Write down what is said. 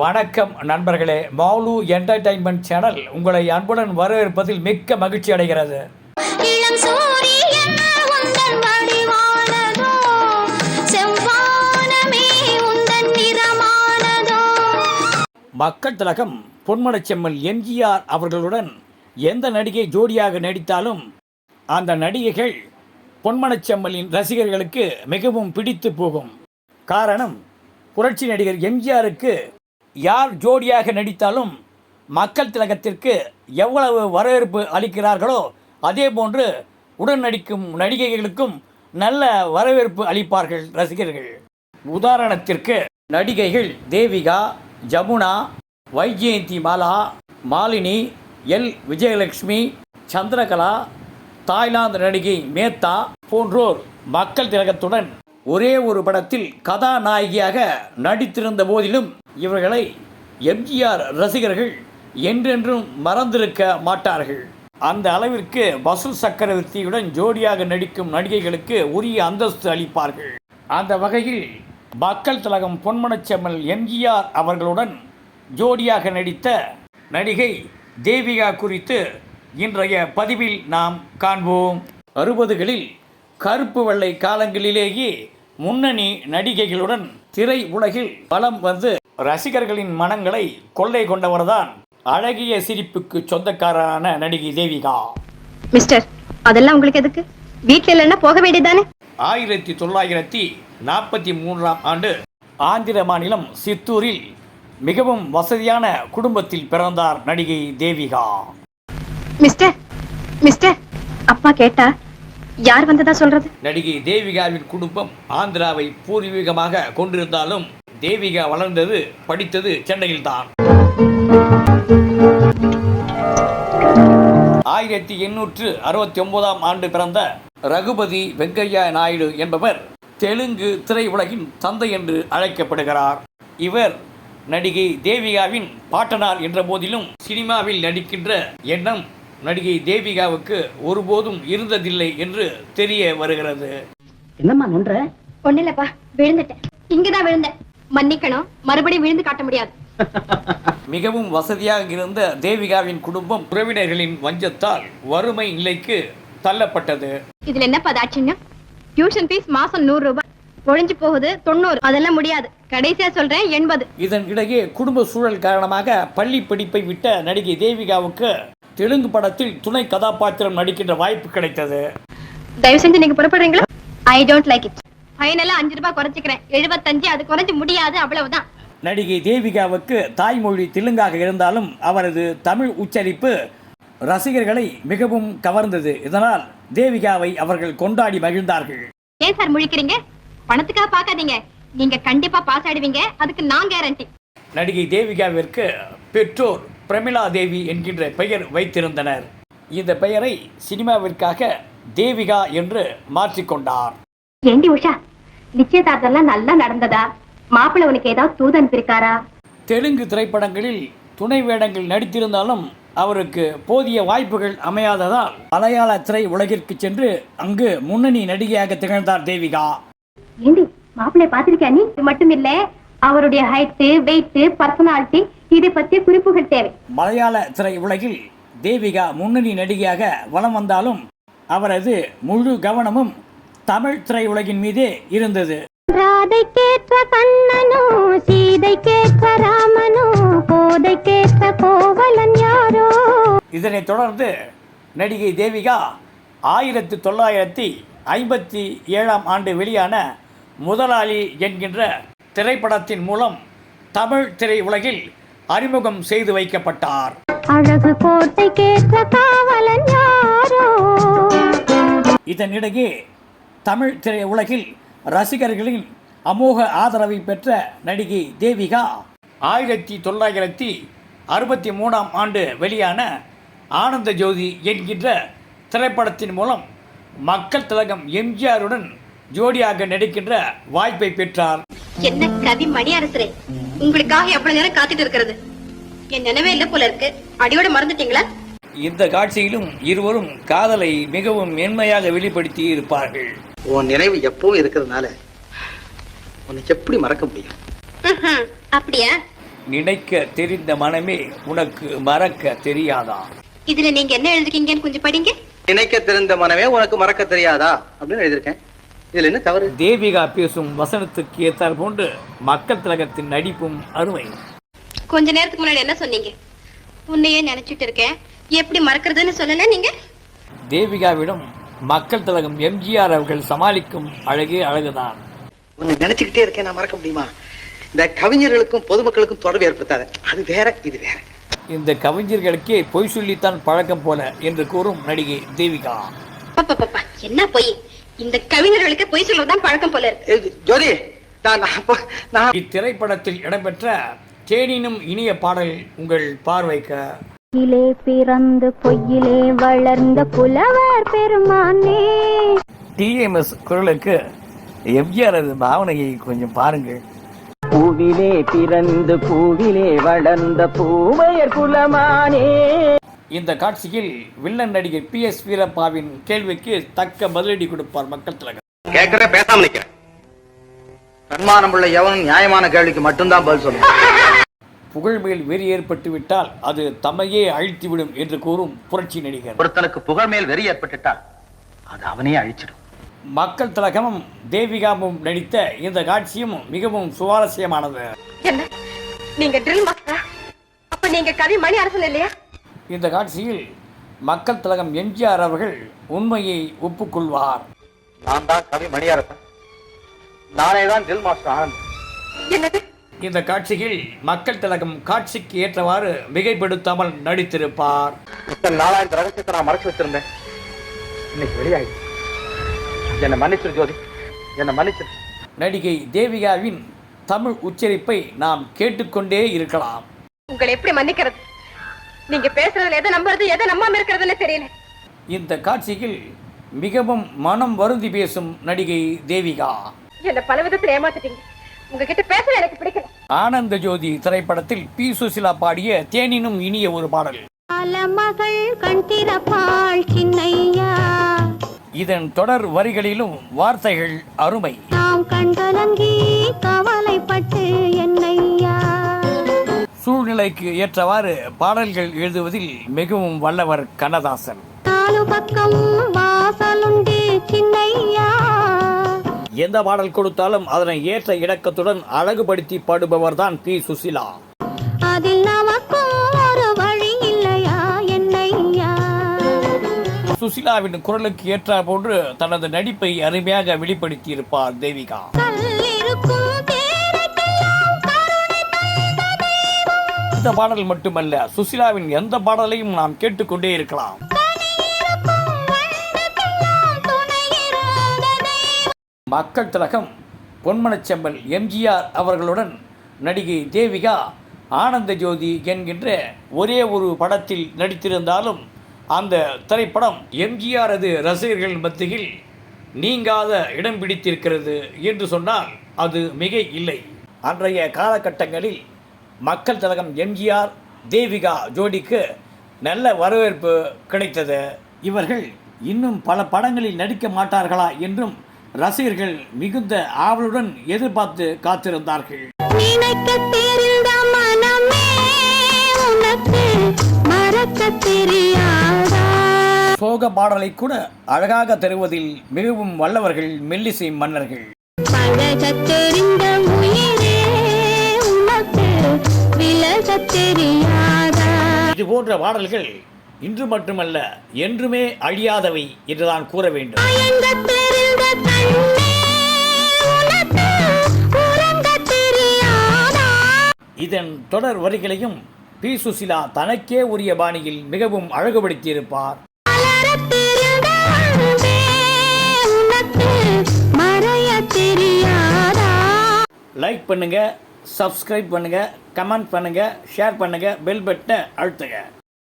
வணக்கம் நண்பர்களே. மௌலு entertainment channel உங்களை அன்புடன் வரவேற்பதில் மிக்க மகிழ்ச்சி அடைகிறது. மக்கள் திலகம் பொன்மனச்செம்மல் எம்ஜிஆர் அவர்களுடன் எந்த நடிகை ஜோடியாக நடித்தாலும் அந்த நடிகைகள் பொன்மனச்செம்மலின் ரசிகர்களுக்கு மிகவும் பிடித்து போகும். காரணம் புரட்சி நடிகர் எம்ஜிஆருக்கு யார் ஜோடியாக நடித்தாலும் மக்கள் திலகத்திற்கு எவ்வளவு வரவேற்பு அளிக்கிறார்களோ அதே போன்று உடன் நடிக்கும் நடிகைகளுக்கும் நல்ல வரவேற்பு அளிப்பார்கள் ரசிகர்கள். உதாரணத்திற்கு நடிகைகள் தேவிகா ஜமுனா வைஜெயந்தி மாலா மாலினி எல். விஜயலட்சுமி சந்திரகலா தாய்லாந்து நடிகை மேத்தா போன்றோர் மக்கள் திலகத்துடன் ஒரே ஒரு படத்தில் கதாநாயகியாக நடித்திருந்த போதிலும் இவர்களை எம்ஜிஆர் ரசிகர்கள் என்றென்றும் மறந்திருக்க மாட்டார்கள். அந்த அளவிற்கு வசூல் சக்கரவர்த்தியுடன் ஜோடியாக நடிக்கும் நடிகைகளுக்கு உரிய அந்தஸ்து அளிப்பார்கள். அந்த வகையில் மக்கள் திலகம் பொன்மனச்செம்மல் எம்ஜிஆர் அவர்களுடன் ஜோடியாக நடித்த நடிகை தேவிகா குறித்து இன்றைய பதிவில் நாம் காண்போம். அறுபதுகளில் கருப்பு வெள்ளை காலங்களிலேயே முன்னணி நடிகைகளுடன் திரை உலகில் பலம் வந்து ரசிகர்களின் மனங்களை கொள்ளை கொண்டவர்தான் அழகிய சிரிப்புக்கு சொந்தக்காரரான நடிகை தேவிகா. மிஸ்டர் அதெல்லாம் உங்களுக்கு எதுக்கு? வீட்ல இல்லைன்னா போக வேண்டியதானே ஆயிரத்தி தொள்ளாயிரத்தி நாற்பத்தி மூன்றாம் ஆண்டு ஆந்திர மாநிலம் சித்தூரில் மிகவும் வசதியான குடும்பத்தில் பிறந்தார் நடிகை தேவிகா. மிஸ்டர் மிஸ்டர் அப்பா கேட்டா யார் வந்ததா சொல்றது? நடிகை தேவிகாவின் குடும்பம் ஆந்திராவை பூர்வீகமாக கொண்டிருந்தாலும் தேவிகா வளர்ந்தது படித்தது சென்னையில்தான். ஆயிரத்தி எண்ணூற்று அறுபத்தி ஒன்பதாம் ஆண்டு பிறந்த ரகுபதி வெங்கையா நாயுடு என்பவர் தெலுங்கு திரையுலகின் தந்தை என்று அழைக்கப்படுகிறார். இவர் நடிகை தேவிகாவின் பாட்டனார் என்ற போதிலும் சினிமாவில் நடிக்கின்ற எண்ணம் நடிகை தேவிகாவுக்கு ஒருபோதும் இருந்ததில்லை என்று தெரிய வருகிறது. என்னம்மா நொன்ற? ஒண்ணு இல்லப்பா விழுந்துட்டேன். இங்கதான் விழுந்தேன். மன்னிக்கணும். மறுபடியும் விழுந்து காட்ட முடியாது. மிகவும் வசதியாக இருந்த தேவிகாவின் குடும்பம் உறவினர்களின் வஞ்சத்தால் வறுமை நிலைக்கு தள்ளப்பட்டது. இதுல என்னப்பா தாட்சியம் டியூஷன் ஃபீஸ் மாசம் நூறு ரூபாய். ஒழிஞ்சு போகுது தொண்ணூறு. அதெல்லாம் முடியாது. கடைசியா சொல்றேன் எண்பது. இதன் இடையே குடும்ப சூழல் காரணமாக பள்ளி படிப்பை விட்ட நடிகை தேவிகாவுக்கு தெலுங்கு படத்தில் துணை கதாபாத்திரம் நடிக்கின்ற வாய்ப்பு கிடைத்தது. தயவு செஞ்சு நீங்க புறப்படுறீங்களா? ஐ டோன்ட் லைக் இட் ஃபைனலா அஞ்சு ரூபாய் குறைச்சிக்கிறேன். எழுபத்தஞ்சு அது குறைஞ்சு முடியாது அவ்வளவுதான். நடிகை தேவிகாவுக்கு தாய்மொழி தெலுங்காக இருந்தாலும் அவரது தமிழ் உச்சரிப்பு ரசிகர்களை மிகவும் கவர்ந்தது. இதனால் தேவிகாவை அவர்கள் கொண்டாடி மகிழ்ந்தார்கள். ஏன் சார் முழிக்கிறீங்க? பணத்துக்காக பார்க்காதீங்க. நீங்க கண்டிப்பா பாஸ் ஆடுவீங்க அதுக்கு நான் கேரண்டி நடிகை தேவிகாவிற்கு பெற்றோர் பிரமிளா தேவி என்கின்ற பெயர் வைத்திருந்தனர். இந்த பெயரை சினிமாவிற்காக தேவிகா என்று மாற்றிக்கொண்டார். ஏண்டி உஷா நிச்சயதார்த்தம்லாம் நல்லா நடந்ததா? மாப்பிள்ளை உனக்கு ஏதாவது தூது அனுப்பியிருக்காரா தெலுங்கு திரைப்படங்களில் துணை வேடங்கள் நடித்திருந்தாலும் அவருக்கு போதிய வாய்ப்புகள் அமையாததால் மலையாள திரை உலகிற்கு சென்று அங்கு முன்னணி நடிகையாக திகழ்ந்தார் தேவிகா. ஏண்டி மாப்பிள்ளை பாத்திருக்கியா நீ? இது மட்டும் இல்ல அவருடைய ஹைட் வெயிட் பர்சனாலிட்டி இதை பற்றிய குறிப்புகள் தேவை. மலையாள திரை உலகில் தேவிகா முன்னணி நடிகையாக வலம் வந்தாலும் அவரது முழு கவனமும் தமிழ் திரையுலகின் மீதே இருந்தது. ராதை கேற்ற கண்ணனோ சீதை கேற்ற ராமனோ கோதை கேற்ற கோவலன் யாரோ? இதனைத் தொடர்ந்து நடிகை தேவிகா ஆயிரத்தி தொள்ளாயிரத்தி ஐம்பத்தி ஏழாம் ஆண்டு வெளியான முதலாளி என்கின்ற திரைப்படத்தின் மூலம் தமிழ் திரையுலகில் அறிமுகம் செய்து வைக்கப்பட்டார். அழகு கோட்டை கேற்ற காவலன் யாரோ? இதனிடையே தமிழ் திரையுலகில் ரசிகர்களின் அமோக ஆதரவை பெற்ற நடிகை தேவிகா. ஆயிரத்தி தொள்ளாயிரத்தி அறுபத்தி மூணாம் ஆண்டு வெளியான ஆனந்த ஜோதி என்கின்ற திரைப்படத்தின் மூலம் மக்கள் திலகம் எம்ஜிஆருடன் ஜோடியாக நடிக்கின்ற வாய்ப்பை பெற்றார். என்ன கவி மணி அரசரே உங்களுக்காக எவ்வளவு நேரம் காத்துட்டு இருக்கிறது? என் நினைவே இல்ல போல இருக்கு. அடியோட மறந்துட்டீங்களா? இந்த காட்சியிலும் இருவரும் காதலை மிகவும் மென்மையாக வெளிப்படுத்தி இருப்பார்கள். உன் நினைவு எப்பவும் இருக்கிறதுனால உன்னை எப்படி மறக்க முடியும். அப்படியா? நினைக்க தெரிந்த மனமே உனக்கு மறக்க தெரியாதா? இதுல நீங்க என்ன எழுதிருக்கீங்கன்னு கொஞ்சம் படிங்க. நினைக்க தெரிந்த மனமே உனக்கு மறக்க தெரியாதா? அப்படின்னு எழுதியிருக்கேன். இதுல என்ன தவறு? தேவிகா பேசும் வசனத்துக்கு ஏற்றார் போன்று மக்கள் திலகத்தின் நடிப்பும் அருமை. கொஞ்ச நேரத்துக்கு முன்னாடி என்ன சொன்னீங்க? உன்னையே நினைச்சிட்டு இருக்கேன். எப்படி மறக்கிறதுன்னு சொல்லல நீங்க? தேவிகாவிடம் மக்கள் திலகம் எம்ஜிஆர் அவர்கள் சமாளிக்கும் அழகே அழகுதான். உன்னை நினைச்சுக்கிட்டே இருக்கேன் நான் மறக்க முடியுமா? இந்த கவிஞர்களுக்கும் பொதுமக்களுக்கும் தொடர்பு ஏற்படுத்தாத. அது வேற இது வேற. இந்த கவிஞர்களுக்கே பொய் சொல்லித்தான் பழக்கம் போல என்று கூறும் நடிகை தேவிகா. பாப்பா என்ன பொய்? இந்த கவிஞர்களுக்கு பொய் சொல்றதுதான் பழக்கம் போல இருக்கு. ஜோதி இத்திரைப்படத்தில் இடம்பெற்ற தேனினும் இனிய பாடல் உங்கள் பார்வைக்க பொய்யிலே பிறந்து பொய்யிலே வளர்ந்த புலவர் பெருமானே. டிஎம்எஸ் குரலுக்கு எம்ஜிஆரது பாவனையை கொஞ்சம் பாருங்கள். பூவிலே பிறந்து பூவிலே வளர்ந்த பூவையர் குலமானே. இந்த காட்சியில் வில்லன் நடிகர் பி எஸ் வீரப்பாவின் கேள்விக்கு தக்க பதிலடி கொடுப்பார் மக்கள் திலகம். கேட்கற பேசாம நிக்கிறேன். சன்மானம் உள்ள எவனும் நியாயமான கேள்விக்கு மட்டும்தான் பதில் சொல்லுவேன். புகழ் மேல் வெறி ஏற்பட்டு விட்டால் அது தம்மையே அழித்துவிடும் என்று கூறும் புரட்சி நடிகர். ஒருத்தனுக்கு புகழ் மேல் வெறி ஏற்பட்டுட்டால் அது அவனையே அழிச்சிடும். மக்கள் திலகமும் தேவிகாவும் நடித்த இந்த காட்சியும் மிகவும் சுவாரஸ்யமானது. என்ன? நீங்க ட்ரில் மாஸ்டரா அப்ப நீங்க கவி மணி அரசன் இல்லையா? இந்த காட்சியில் மக்கள் திலகம் எம்ஜிஆர் அவர்கள் உண்மையை ஒப்புக்கொள்வார். நான் தான் கவி மணியாரப்பன் நானே தான் தில் மாஸ்டர் ஆனந்த் என்னது? இந்த காட்சியில் மக்கள் திலகம் காட்சிக்கு ஏற்றவாறு மிகைப்படுத்தாமல் நடித்திருப்பார். இத்தனை நாளா இந்த ரகசியத்தை நான் மறைச்சு வச்சிருந்தேன். இன்னைக்கு வெளியாயிடுச்சு என்னை மன்னிச்சிரு ஜோதி. என்னை மன்னிச்சிரு. நடிகை தேவிகாவின் தமிழ் உச்சரிப்பை நாம் கேட்டுக்கொண்டே இருக்கலாம். உங்களை எப்படி மன்னிக்கிறது? நீங்க பேசுறதுல எதை நம்புறது எதை நம்பாம இருக்கிறதுன்னு தெரியல. இந்த காட்சியில் மிகவும் மனம் வருந்தி பேசும் நடிகை தேவிகா. என்ன பல விதத்துல ஏமாத்திட்டீங்க. உங்ககிட்ட பேச எனக்கு பிடிக்கல. ஆனந்த ஜோதி திரைப்படத்தில் பி சுசிலா பாடிய தேனினும் இனிய ஒரு பாடல். இதன் தொடர் வரிகளிலும் வார்த்தைகள் அருமை. சூழ்நிலைக்கு ஏற்றவாறு பாடல்கள் எழுதுவதில் மிகவும் வல்லவர் கண்ணதாசன். நாலு பக்கம் வாசலுண்டு சின்னையா. எந்த பாடல் கொடுத்தாலும் அதனை ஏற்ற இணக்கத்துடன் அழகுபடுத்தி பாடுபவர் தான் பி. சுசிலா. சுசிலாவின் குரலுக்கு ஏற்ற போன்று தனது நடிப்பை அருமையாக வெளிப்படுத்தி இருப்பார் தேவிகா இந்த பாடல் மட்டுமல்ல சுசிலாவின் எந்த பாடலையும் நாம் கேட்டுக்கொண்டே இருக்கலாம். மக்கள் திலகம் பொன்மனச்செம்மல் எம்ஜிஆர் அவர்களுடன் நடிகை தேவிகா ஆனந்த ஜோதி என்கின்ற ஒரே ஒரு படத்தில் நடித்திருந்தாலும் அந்த திரைப்படம் எம்ஜிஆரது ரசிகர்கள் மத்தியில் நீங்காத இடம் பிடித்திருக்கிறது என்று சொன்னால் அது மிகை இல்லை. அன்றைய காலகட்டங்களில் மக்கள் திலகம் எம்ஜிஆர் தேவிகா ஜோடிக்கு நல்ல வரவேற்பு கிடைத்தது. இவர்கள் இன்னும் பல படங்களில் நடிக்க மாட்டார்களா என்றும் ரசிகர்கள் மிகுந்த ஆவலுடன் எதிர்பார்த்து காத்திருந்தார்கள். சோக பாடலை கூட அழகாக தருவதில் மிகவும் வல்லவர்கள் மெல்லிசை மன்னர்கள். இது போன்ற பாடல்கள் இன்று மட்டுமல்ல என்றுமே அழியாதவை என்றுதான் கூற வேண்டும். இதன் தொடர் வரிகளையும் பி சுசிலா தனக்கே உரிய பாணியில் மிகவும் அழகுபடுத்தியிருப்பார். லைக் பண்ணுங்க சப்ஸ்கிரைப் பண்ணுங்க கமெண்ட் பண்ணுங்க ஷேர் பண்ணுங்க பெல் பட்டனை அழுத்துங்க.